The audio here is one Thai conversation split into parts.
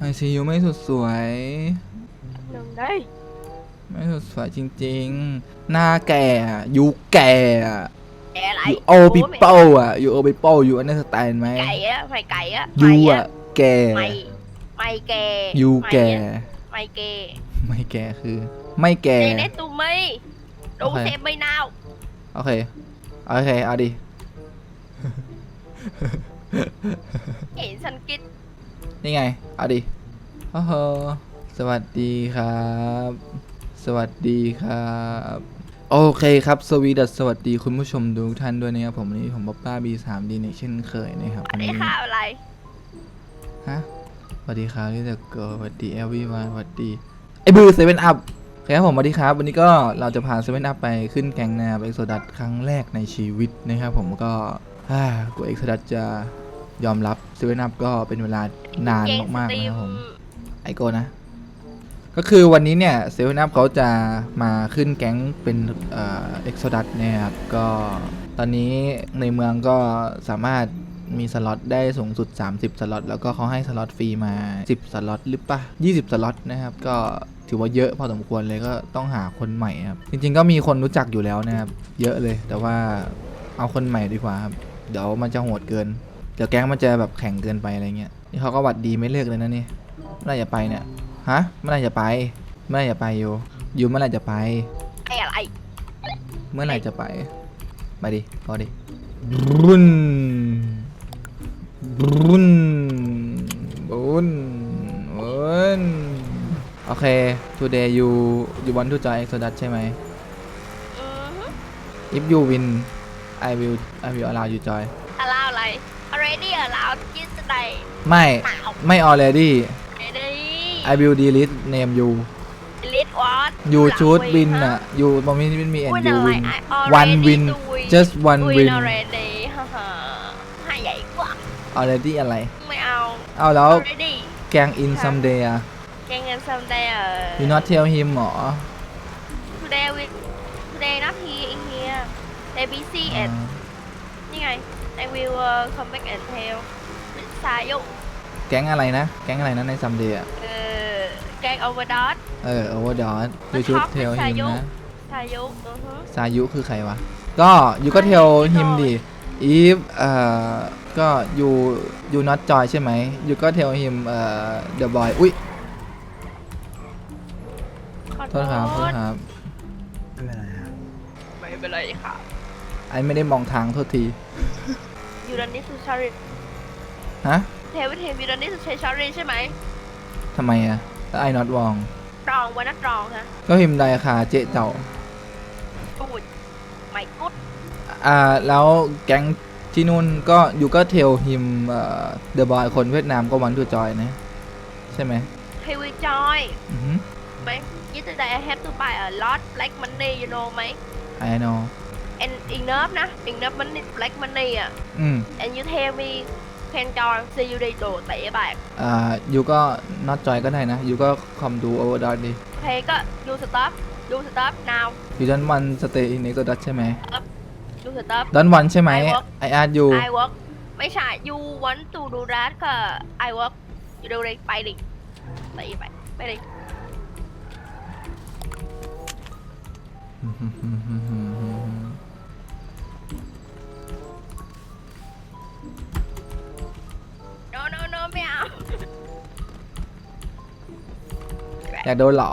ไอซียูไม่สุดสวย หนึ่งได้ไม่สุดสวยจริงๆ หน้าแก่อะยูแก่อะแกอะไรยูโอปิเปิลอะยูโอปิเปิลยูอันนี้สไตล์ไหมไก่อะไม่ไก่อะยูไม่อะแก่ไม่ไม่แกยูแก่ ไม่แกไม่แก่คือ ไม่แก่เนเนตูไม่ดูโอเคเซฟไม่นาวโอเคโอเคเอาดิเห็นฉันกิน นี่ไง เอาดิโอ้โหสวัสดีครับ สวัสดีครับ โอเคครับ สวีดัสสวัสดีคุณผู้ชมทุกท่านด้วยนะครับผมวันนี้ผมบ๊อบบ้าบีสามดีในเช่นเคยนะครับอัวันนนี้นี้ข้าวอะไร ฮะสวัสดีครับลิตเกิร์สวัสดีเอลวีวานสวัสดี ไอ้บือเซเว่นอัพครับผมสวัสดีครับวันนี้ก็เราจะพาเซเว่นอัพไปขึ้นแกงนาเอ็กโซดัสครั้งแรกในชีวิตนะครับผมก็อ่ากูเอ็กโซดัสจะ ยอมรับเซเว่นอัพก็เป็นเวลานานเก่งมากสๆตรีนะครับผมไอโกนะ ก็คือวันนี้เนี่ยเซเว่นอัพเขาจะมาขึ้นแก๊งเป็นเอ็กโซดัสนะครับ ก็ตอนนี้ในเมืองก็สามารถมีสล็อตได้สูงสุด 30 สล็อต แล้วก็เขาให้สล็อตฟรีมา 10 สล็อตหรือปะ20 สล็อตนะครับ ก็ถือว่าเยอะพอสมควรเลยก็ต้องหาคนใหม่ครับ จริงๆก็มีคนรู้จักอยู่แล้วนะครับ เยอะเลย แต่ว่าเอาคนใหม่ดีกว่าครับ เดี๋ยวมันจะโหดเกินเดี๋ยวแก๊งมันจะแบบแข่งเกินไปอะไรเงี้ยนี่เขาก็หวัดดีไม่เลิกเลยนะนี่เมื่อไหร่จะไปเนี่ยฮะเมื่อไหร่จะไปเมื่อไหร่จะไปอยู่อยู่เมื่อไหร่จะไปไอ้อะไรเมื่อไหร่จะไปไปดิพอดิบุนบุนบุนบุนโอเค today you you want to join Exodus ใช่ไหมอือฮึ if you win I will I will allow you join อลาวอะไร already allowed กินสไตล์ไม่หนาวไม่ already เดี๋ยวนี้ I will delete name you ลิทวอต you should win อะ you มันไม่ไม่มี and วิน you อะไร win I already one win do win just one win win already ฮ่าฮ่าให้ใหญ่กว่า already อะไร ไม่เอา เอาแล้ว already แกง in someday อะแกงเงิน someday เออ you not tell him หรอ today we today not here in here they busy and นี่ไง I will uh, come back and tell สายุแก๊งอะไรนะ แก๊งอะไรนะใน someday อะเออแกง overdose เออ overdose you มัน should ชอบ tell เป็น him สายุนะ สายุอือฮึสายุคือใครวะ ก็ you ก็ tell him ดิ if เอ่อ ก็ you you not joy ใช่ไหม you ก็ tell him เอ่อ the boy อุ้ยขอโทษครับโทษครับไม่เป็นไรครับไม่เป็นไรค่ะ ไอไม่ได้มองทางโทษที you don't need to sorry ฮะ tell with him you don't need to say sorry ใช่ไหมทำไมอะแล้ว I not wrong รองวันนัดรองฮะก็พิมพ์ได้ค่ะเจ๊เจ้าพูดไม่กุดอ่าแล้วแก๊งที่นู่นก็อยู่ก็เทลฮิมเอ่อเดอะบอยคนเวียดนามก็วันทูจอยนะ ใช่ไหม he will join อือฮึไหม yesterday I have to buy a lot black money you know ไหม I know and enough นะ enough money black money อะอืม and you tell me can join see you day โดดเตะแบบอ่าอยู่ก็ not joy ก็ได้นะอยู่ก็คอมดูโอเวอร์ดอทดิเพก็ you stop you stop now อยู่ดันวันสเตย์อินเอ็กซ์ดัสใช่ไหม you stop ดันวันใช่ไหม I work ไออาร์ยู I work ไม่ใช่ you want to do that ก็ I work อยู่ดูเลยไปดิไปไปไปดิ อยากโดนเหรอ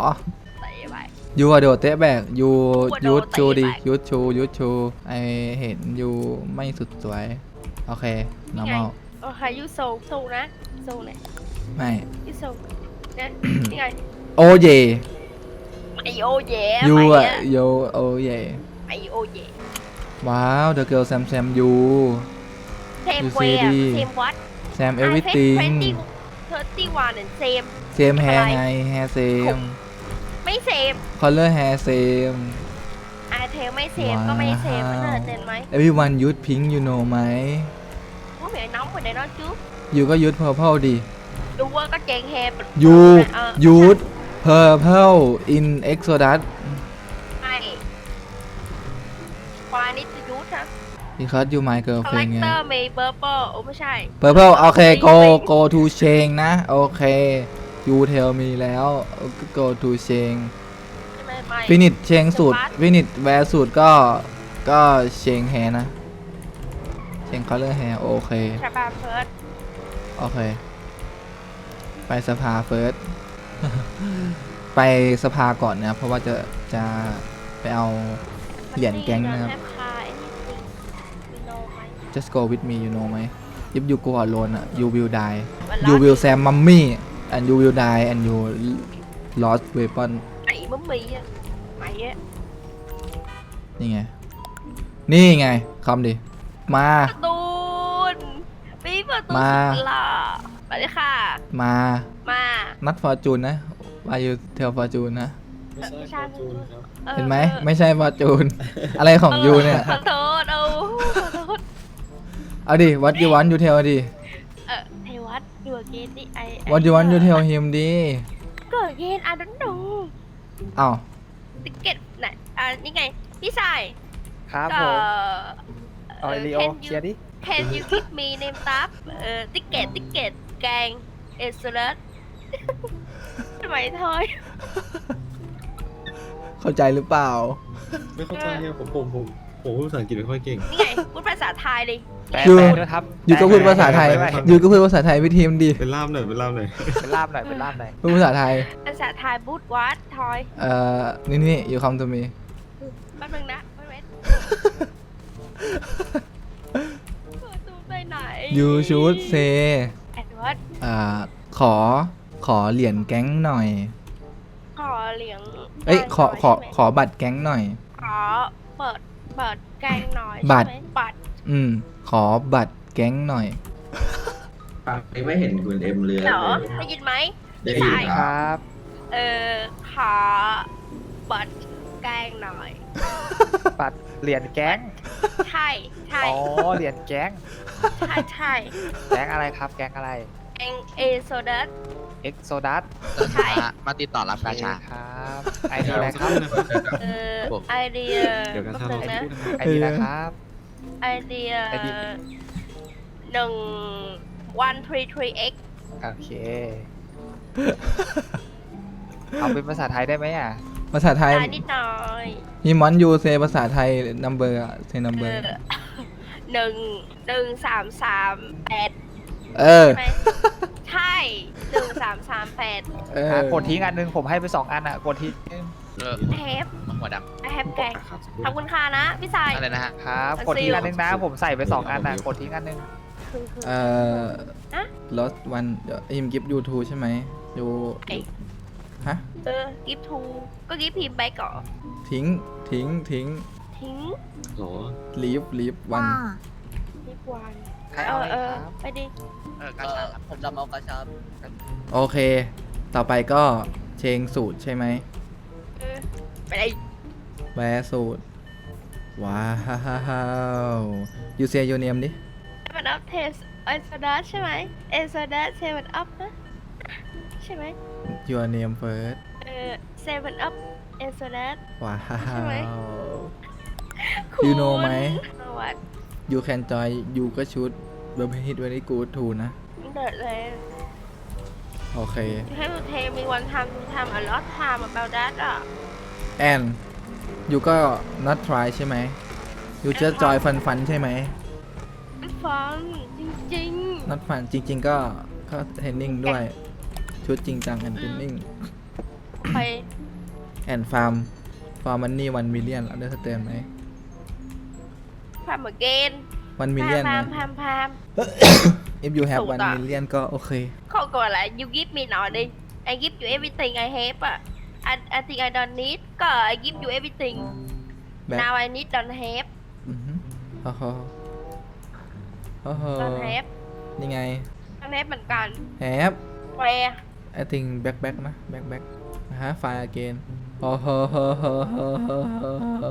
ไปไป ยูอะโดดเตะแบกยูกลัวโดนยูดชูเตะดิแบก ยูดชูยูดชูไอเห็นยูไม่สุดสวย โอเค normal โอเค you so so นะ so นะไม่ you so นะนี่ไงโอเยไอโอเย่ยูไปอะอะโยโอเยไอโอเย่ว้าว the girl Sam Sam you same You way say đi. same what Sam I everything have 20 31 and same same hair อะไรไง hair same ไม่ same color hair same อาเทลไม่ same ก็ไม่ same มันน่าจะเจนไหม everyone use pink you know ไหม Bố mẹ nóng rồi để nó trước ยูก็ use purple ดิ Đu quá có chèn hè you Ờ, use purple in Exodus Này Why need to use hả because you my girlfriend ไง collector มีเบอร์เปอร์โอ้ไม่ใช่ purple โอเค go ไม่ go to Sheng นะ โอเค you tell me แล้ว go to Sheng ไม่ไม่ฟินิชเชงสูตรสปาร์ตฟินิชแวร์สูตรก็ก็เชงแฮนะ เชงคอลเลอร์แฮโอเคชาบาเฟิร์สโอเค ไปสภาเฟิร์สไปสภาก่อนนะเพราะว่าจะจะไปเอาเหรียญแก๊งนะครับ just go with me you know ไหม if you go alone อะ you will die you will Sam mummy and you will die and you lost weapon ไอ้มัมมี่อะไอ้อะนี่ไง นี่ไงคำดิ มา ประตูนปีประตูมา สุดหล่อไปเลยค่ะ มา มานัดฟอร์จูนนะวายูเทลฟอร์จูนนะ ไม่ใช่ประตูครับออเห็นไหม ไม่ใช่ฟอร์จูน อะไรของยูเนี่ย ขอโทษเอาขอโทษเอาดิ what you want you tell ดิเออเท วัตดูเกนดิไอ what you want you tell him ดิก็เกนอะดันดูอ้าวติเก็ตไหนอะนี่ไงพี่ชายครับก็ผมเเอาไอริโอ can เค you ลียร์ดิ can you give me name tab เอ่อติเก็ตติเก็ตแกงเอสเลสทำไมทอย เข้าใจหรือเปล่า ไม่เข้าใจเนี่ยผมผมผม ผมพูดภาษาอังกฤษไม่ค่อยเก่ง นี่ไงพูดภาษาไทยเลยแปลยูแปลด้วยครับยูก็พูดภาษาไทยแปลด้วยยูก็พูดภาษาไทยพี่ทีมดิเป็นล่ามหน่อยเป็นล่ามหน่อยเป็นล่ามหน่อยเป็นล่ามหน่อยพูดภาษาไทย ภาษาไทยบูดวัดทอยเอ่อ นี่นี่อยู่คำตัวมี แป๊บนึงนะไม่เว้นประตูไปไหน you should say แอดเวิร์ดอ่า ขอ ขอเหรียญแก๊งหน่อย ขอเหลียงเอ้ย ขอ ขอใช่ไหมขอบัตรแก๊งหน่อย ขอเปิด เปิดแกงหน่อยบัตร ใช่ไหมบัตรอืม ขอบัตรแก๊งหน่อยฟังไม่เห็นคุณเอ็มเรือเหรอเลยได้ยินไหม ได้ยินใช่คครับรับ เออขอบัตรแกงหน่อย บัตรเหรียญแก๊ง ใช่ใช่อ๋อ เหรียญแก๊ง ใช่ใช่แก๊งอะไรครับ แก๊งอะไร แกงเอโซดัส เอ็กโซดัสใช่ มาติดต่อรับกาชา ครับไอดีอะไรครับเออไอเดียเดี๋ยวกันแป๊ชาบเรานึงนะไอดีนะครับ ไอเดียไอเดียหนึ่ง one three three x โอเค เอาเป็นภาษาไทยได้ไหมอะ ภาษาไทย ได้นิดหน่อยฮิมอนยูเซภาษาไทย number อะเซเอ number อหนึ่งหนึ่งสามสามแปด เออ ใช่ไหมใช่หนึ่งสามสามแปดเออ อะกดทิ้งอันหนึงผมให้ไปสองอันอะกดทิ้งเออแฮปหัวดแฮปแกงขอบคุณค่ะนะ พี่สายำอะไรนะฮะครับมันกดทิ้งซีลอันหนึงนะ ผมใส่ไปสองอันอะกดทิ้งอันหนึงคือคือเอ่อฮะ lost one เดี๋ยวอิมกิฟยูทูใช่ไหมยูเอ้ยฮะ เออกิฟทูก็กิฟพิมพ์ไปก่อนทิ้ง ทิ้ง ทิ้ง ทิ้งหรอ leave leave one นิบวันใครเอเอาออะไรเออครับ ไปดิ เออกาชาครับผมจะเอากระชับโอเค ต่อไปก็เชงสูตรใช่ไหมเออ ไปเลยแวร์สูตร ว้าวยูเซียยูเนียมดิมันอัพเทสเอโซดัสใช่ไหมเอโซดัสเซเว่นอัพนะ ใช่ไหม your name first เออเซเว่นอัพเอโซดัสว้าใช่ไหม ว You know ไหม วัด you can join you ก็ชุด very hit very good too นะเดิดเลยโอเคให้ดูเทมีวันทำทูทำ a lot time about that อะ and you ก็ not try ใช่ไหม you just join fun fun ใช่ไหมมันฟังจริง not fun จริง ๆ ก็ก็เทรนนิ่งด้วย ชุดจริงจัง and training ๆไป and farm farm money one million อันเดอร์สเตนไหมพามเกน one พา million มพามนะพามพาม if you have สูตร one อะ million ก็โอเค เขาก่อนแหละ you give me หน่อยดิ I give you everything I have อะ I I think I don't need ก็ I give you everything แบบ now I need don't have อือฮึฮ่าฮ่าฮ่าฮ่า don't have นี่ไง don't have เหมือนกัน have where I think back back นะ back back นะฮะ fire again โอ้โหโหโหโหโหโห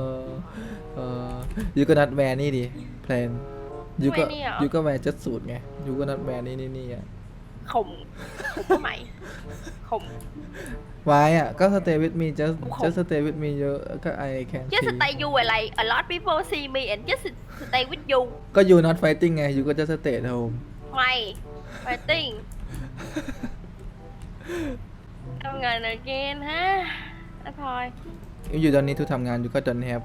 เออ you ก็ not wear นี่ดิ plan you ก็ wear นี่เหรอ you ก็ wear จัดสูตรไง you ก็ not wear นี่นี่นี่อะขมขมทำไมขม why อะก็ stay with me just กูขอ just stay with me เยอะก็ I can just see stay you like a lot people see me and just stay with you ก็ you not fighting ไง you ก็ just stay at home ไม่ fighting ทำงานอะไรกันฮะอะพลอย if you don't need to ทำงาน you ก็ don't have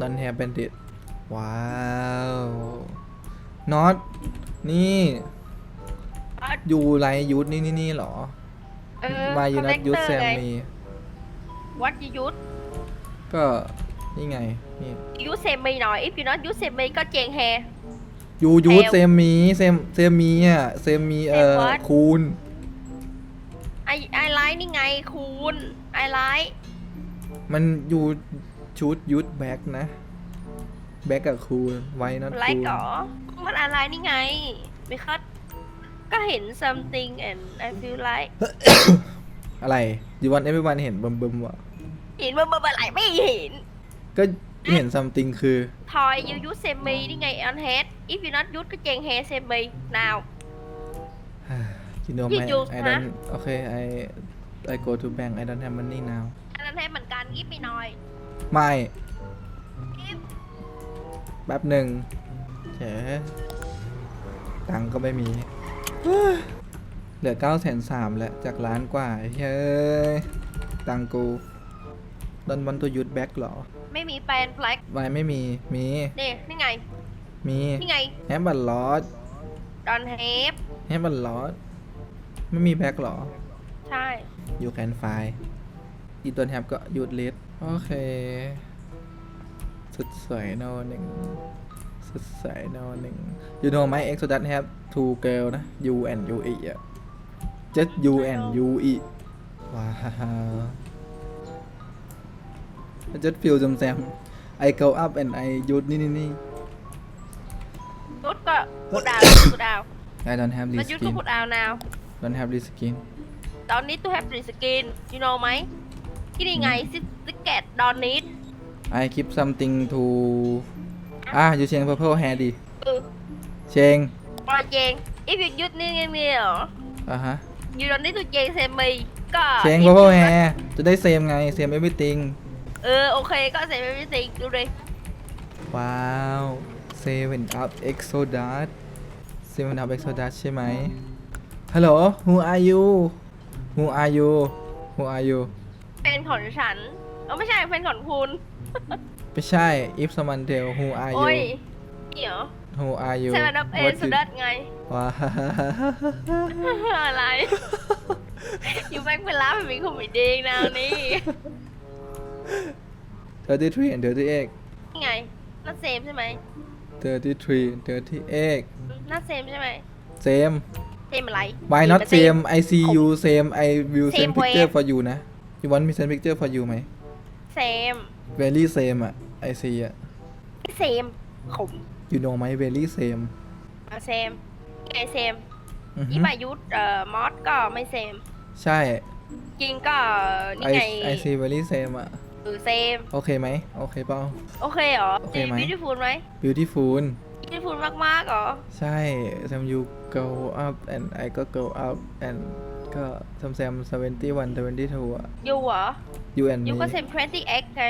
don't have bandit ว้าว not นี่ you ไรยุทธนี่นี่นี่หรอเออ why you not use connector ไง Sammy what you use ก็นี่ไงนี่ use semi หน่อย if you not use semi ก็เจงแฮยูยู Fail เซมีเซมเซมีอะเซมีเอ่อ Same what? คูณไอไอไลท์นี่ไงคูณไอไลท์มันยูชุดยุดแบ็กนะ แบ็กกับคูณไว้นัดไลคูท์ณก่อมันไอไลท์นี่ไง because ก็เห็น something and I feel like อะไรยูวันเอฟวันเห็นบึมบึมวะเห็นว่าเมื่อไหร่ไม่เห็น ก็เห็นซัมติงคือทอย you use semi นี่ไง on head if you not use ก็เจงแฮ semi now you know You my use, I don't okay I I go to bank I don't have money now อันนั้นให้เหมือนกันยิบไปหน่อยไม่ยิบ แป๊บหนึ่งเฉตังค์ก็ไม่มีเหลือเก้าแสนสามแล้วจากล้านกว่าเฮ้ยตังค์กูดอนวันตัวยุดแบ็กหรอ ไม่มีแฟน black วายไม่มี มี นี่นี่ไง มีนี่ไงแฮมบัตลอส don't have แฮมบัตลอสไม่มีแบ็กหรอ ใช่ you can find อีตัวแฮมก็ยุดเลสโอเค สุดสวยโนหนึ่งสุดสวยโนหนึ่ง you know my ex that have two girl นะ you and you อีอะ just you and you อีว้าว I just feel จำแซม I go up and I ยุดนี่นี่นี่ยุดก็กูดาวกูดาว I don't have แล้ว this ยุดก็ skin กูดาว now don't have this skin ตอนนี้ to have the skin you know ไหมที่นี่ไงซิสเกตดอนนิด I keep something to อะอยู่เชียง purple hair ดิเออเชียงปอเจง if you ยุดนี่นี่นี่เหรออะฮะ you don't need to เจงเซมีก็ เชียง if purple you hair จะได้เซมไงเซม everything เออโอเคก็เซมไม่สิดูดิว้าว seven up exodus seven up exodus ใช่ไหมฮัลโหล who are you who are you who are you เป็นของฉันเออไม่ใช่เป็นของคุณ ไม่ใช่ if someone tell who are โอ้ย you เดี๋ยว who are you เซเว่นอัพเอ What สุ you- ดัดไง ว้าวอะไร อยู่แบงค์เป็นล้าเป็นมีคอมเมดี้แนวนี้33 and 38นี่ไงน่าเซมใช่ไหม33 38 น่าเซมใช่ไหม same เซมอะไร why not เซม same I see you same I will send Same picture wave. for you นะ you want me send picture for you ไหม เซม very same อะ I see อะเซมขม you know ไหม very same อะเซมนี่ไงเซมอือฮึยี่ปายุทธเอ่อมอสก็ไม่เซมใช่จริงก็นี่ I ไง I see very same อะเออเซมโอเคไหมโอเคเปล่า โอเคเหรอโอเคจีไหม บิวตี้ฟูลไหม beautiful บิวตี้ฟูลมากๆเหรอใช่ Sam you go up and I ก็ go up and ก็ Sam Sam 71 22อะยูเหรอ you and ยู me ก็เซม20 x ไง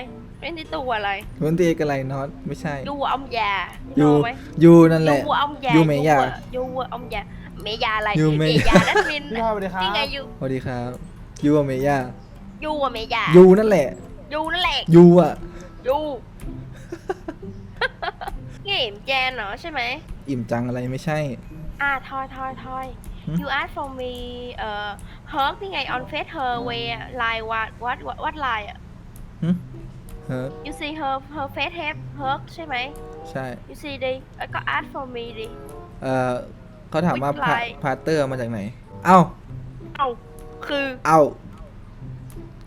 20ตัวอะไรวันที่อะไร not ไม่ใช่ ยูว่าอมยา you รู้ไหม you นั่นแหละ ยูว่าอมยายูเมย่ายูว่าอมยาเมยาอะไรยูเมย่า ยาดัชมินพี่พลอยสวัสดีครับนี่ไงยูสวัสดีครับ you อะเมย่ายูว่าเมยา you นั่นแหละยูนั่นแหละ you อะ ยูเง่มแจนเหรอใช่ไหม อิ่มจังอะไรไม่ใช่ อ่าทอยทอยทอย หืม you ask for me เอ่อ her นี่ไง on face her way อะ line what what what what line อะหึ เฮ้อ you see her her face have her ใช่ไหม ใช่ you see ดิแล้วก็ ask for me ดิ เอ่อเขาถามว่า Which พา line? พาเตอร์มาจากไหน เอ้า เอ้าคือ เอ้า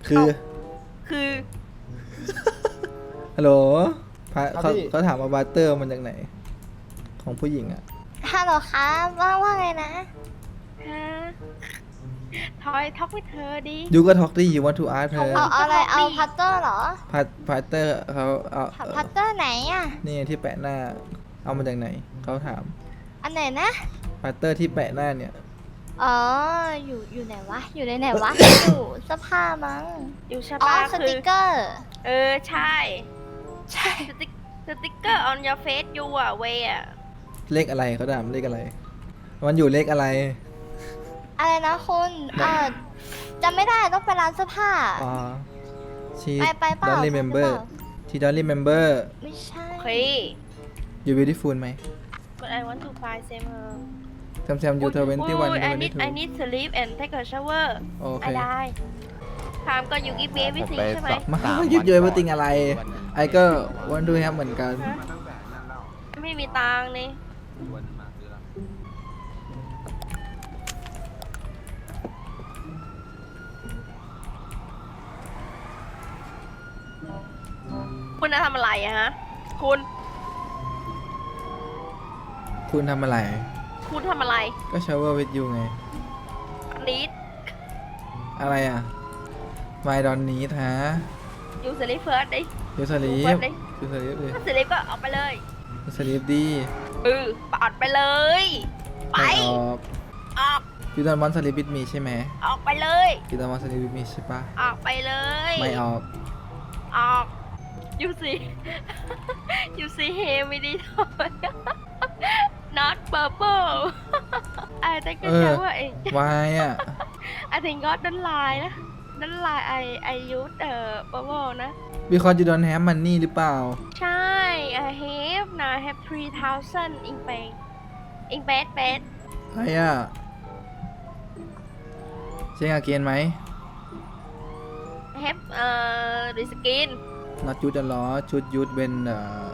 คือ เอ้า คือ ฮัลโหลพาครับเขาพี่ เขาถามว่าบาเตอร์มาจากไหน ของผู้หญิงอะฮัลโหลครับว่าว่าไงนะฮะ ทอยท็อกไปเธอดิยูก็ท็อกดี้ยูวันทูอาร์เธอเอาเอาอะไรก็เอาดีพัตเตอร์เหรอพาพาเตอร์เขาเอาถามพัตเตอร์ไหนอะ นี่ที่แปะหน้า เอามาจากไหน เขาถามอันไหนนะพาเตอร์ที่แปะหน้าเนี่ย อ๋อ อยู่อยู่ไหนวะ อยู่ในไหนวะ อยู่เสื้อผ้ามั้ง อยู่ใช่อ๋อ ปะสคืติอกเกอร์ เออใช่ ใช่สติ๊กสติ๊กเกอร์ on your face you อะเวอะเลขอะไรเขาถามเลขอะไร มันอยู่เลขอะไร อะไรนะคุณเออจำไม่ได้ต้องไปร้านเสื้อผ้าอ๋อชีไปไปเปล่า don't ไป remember เปล่าชี don't remember ไม่ใช่โอเค you beautiful ไหม but I want to find same her แซมแซม you 21 Ooh, I need I 22 need sleep and take a shower โอเคไอ้ได้ถามก็อยู่ give me everything ใช่ไหมมาหยิบเยอะมาติงอะไร ไอ้ก็วันดูแฮมเหมือนกัน ฮะไม่มีตังค์นี่ คุณจะทำอะไรอะฮะ คุณ คุณทำอะไร คุณทำอะไรก็ shower with you ไงนิดอะไรอะ my don't need ฮะ อยู่สลิปเฟิร์สดิ you sleep เปิดดิ you sleep เลย ถ้าสลิปก็ออกไปเลย you sleep ดีเออปอดไปเลย ไป ไม่ออก ออก you don't want sleep with me ใช่ไหม ออกไปเลย you don't want sleep with me ใช่ปะออกไปเลย ไม่ออก ออก you see you see him ไม่ได้ทำ not purple I think เออว่าไอ้ why อะ I think God นั่นลายนะนั่นลายไอไอยุทธเอ่อ purple นะ because you don't have money หรือเปล่า ใช่ I have now I have 3,000 in bank in bed bed ไอ้อะเช็คอาเกนไหม I have เอ่อ the skin not you จะล้อชุดยุดเป็นเอ่อ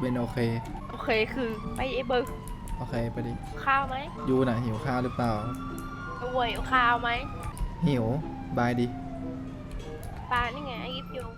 เป็นโอเคโอเคคือไปไอ้เบอร์โอเคไปดิข้าวไหมยูน่ะหิวข้าวหรือเปล่าเอาไว้ข้าวไหมหิวบายดิปลานี่ไงไอ้ยิบอยู่